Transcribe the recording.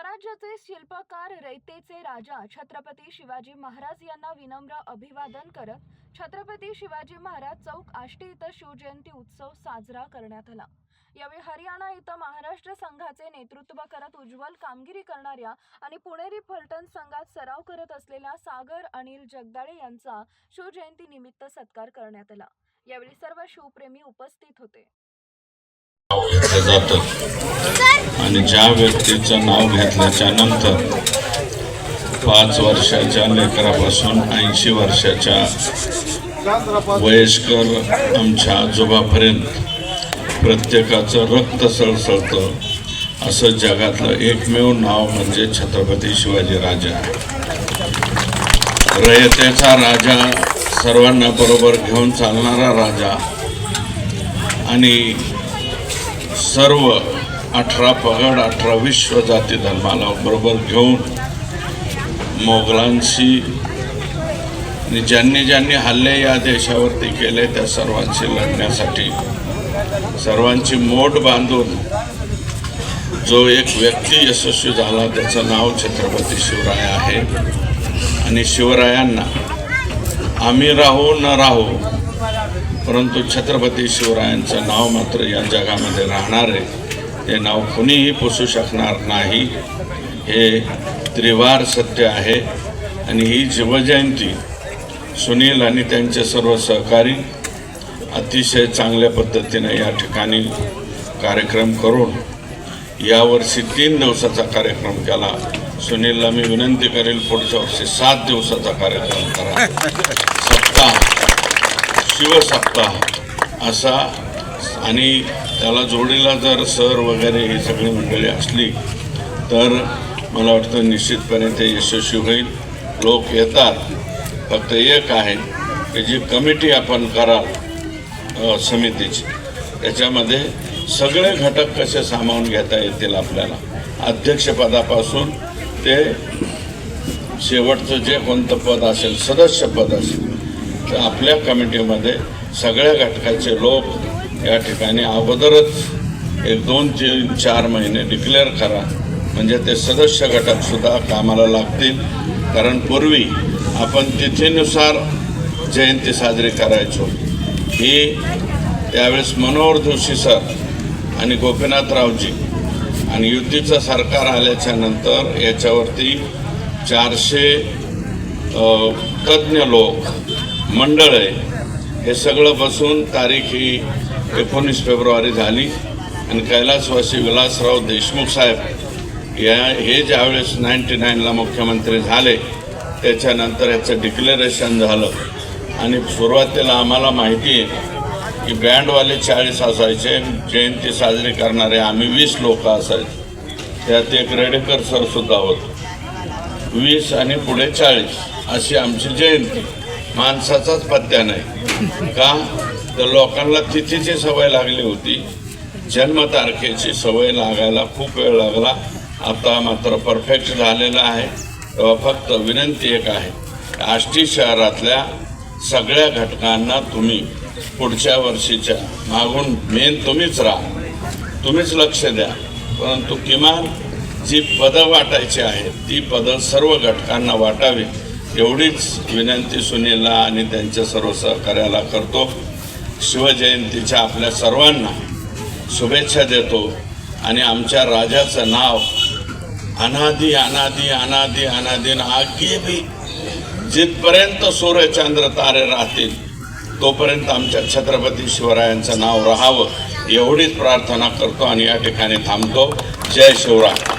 स्वराज्याचे शिल्पकार रयतेचे राजा छत्रपती शिवाजी महाराज यांना विनम्र अभिवादन करत छत्रपती शिवाजी महाराज चौक आष्टी इथं शिवजयंती उत्सव साजरा करण्यात आला. यावेळी हरियाणा इथं महाराष्ट्र संघाचे नेतृत्व करत उज्ज्वल कामगिरी करणाऱ्या आणि पुणेरी फलटण संघात सराव करत असलेल्या सागर अनिल जगदाळे यांचा शिवजयंती निमित्त सत्कार करण्यात आला. यावेळी सर्व शिवप्रेमी उपस्थित होते. घेतलं जातं. आणि ज्या व्यक्तीचं नाव घेतल्याच्या नंतर पाच वर्षाच्या लेकरापासून ऐंशी वर्षाच्या वयस्कर आमच्या आजोबापर्यंत प्रत्येकाचं रक्त सळसळतं. असं जगातलं एकमेव नाव म्हणजे छत्रपती शिवाजी राजा. रयतेचा राजा सर्वांना बरोबर घेऊन चालणारा राजा. आणि सर्व अठरा पगड अठरा विश्व जाती धर्माला बरोबर घेऊन मोगलांशी आणि ज्यांनी ज्यांनी हल्ले या देशावरती केले त्या सर्वांशी लढण्यासाठी सर्वांची मोठ बांधून जो एक व्यक्ती यशस्वी झाला त्याचं नाव छत्रपती शिवराय आहे. आणि शिवरायांना आम्ही राहू न राहू परंतु छत्रपती शिवरायांचं नाव मात्र या जगामध्ये राहणार आहे. ते नाव कुणीही पुसू शकणार नाही. हे त्रिवार सत्य आहे आणि ही शिवजयंती सुनील आणि त्यांचे सर्व सहकारी अतिशय चांगल्या पद्धतीने या ठिकाणी कार्यक्रम करून यावर्षी तीन दिवसाचा कार्यक्रम केला. सुनीलला मी विनंती करेल पुढच्या वर्षी सात दिवसाचा कार्यक्रम करा. सप्ताह. शिवसप्ताह असा आणि त्याला जोडीला जर सर वगैरे ही सगळी मंडळी असली तर मला वाटतं निश्चितपणे ते यशस्वी होईल. लोक येतात. फक्त एक आहे की जी कमिटी आपण कराल समितीची त्याच्यामध्ये सगळे घटक कसे सामावून घेता येतील आपल्याला? अध्यक्षपदापासून ते शेवटचं जे कोणतं पद असेल सदस्यपद असेल तर आपल्या कमिटीमध्ये सगळ्या घटकाचे लोक या ठिकाणी अगोदरच एक दोन तीन चार महिने डिक्लेअर करा. म्हणजे ते सदस्य घटकसुद्धा कामाला लागतील. कारण पूर्वी आपण तिथीनुसार जयंती साजरी करायचो. ही त्यावेळेस मनोहर जोशी सर आणि गोपीनाथरावजी आणि युतीचं सरकार आल्याच्यानंतर याच्यावरती चारशे तज्ज्ञ लोक मंडळ आहे. हे सगळं बसून तारीख ही एकोणीस फेब्रुवारी झाली. आणि कैलासवासी विलासराव देशमुख साहेब या हे ज्यावेळेस नाईन्टी नाईनला मुख्यमंत्री झाले त्याच्यानंतर याचं डिक्लेरेशन झालं. आणि सुरुवातीला आम्हाला माहिती आहे की बँडवाले चाळीस असायचे जयंती साजरी करणारे आम्ही वीस लोक असायचे. त्यात एक रेडेकर सरसुद्धा होतो. वीस आणि पुढे चाळीस अशी आमची जयंती. माणसाचाच पत्त्या नाही. का? तर लोकांना तिथीची सवय लागली होती. जन्मतारखेची सवय लागायला खूप वेळ लागला. आता मात्र परफेक्ट झालेला आहे. तेव्हा फक्त विनंती एक आहे. आष्टी शहरातल्या सगळ्या घटकांना तुम्ही पुढच्या वर्षीच्या मागून मेन तुम्हीच राहा. तुम्हीच लक्ष द्या. परंतु किमान जी पदं वाटायची आहेत ती पदं सर्व घटकांना वाटावी एवढीच विनंती सुनीलला आणि त्यांच्या सर्व सहकार्याला करतो. शिवजयंतीच्या आपल्या सर्वांना शुभेच्छा देतो आणि आमच्या राजाचं नाव अनादी अनादी अनादी अनादी आगे भी जिथपर्यंत सूर्यचंद्र तारे राहतील तोपर्यंत आमच्या छत्रपती शिवरायांचं नाव राहावं. एवढीच प्रार्थना करतो आणि या ठिकाणी थांबतो. जय शिवराय.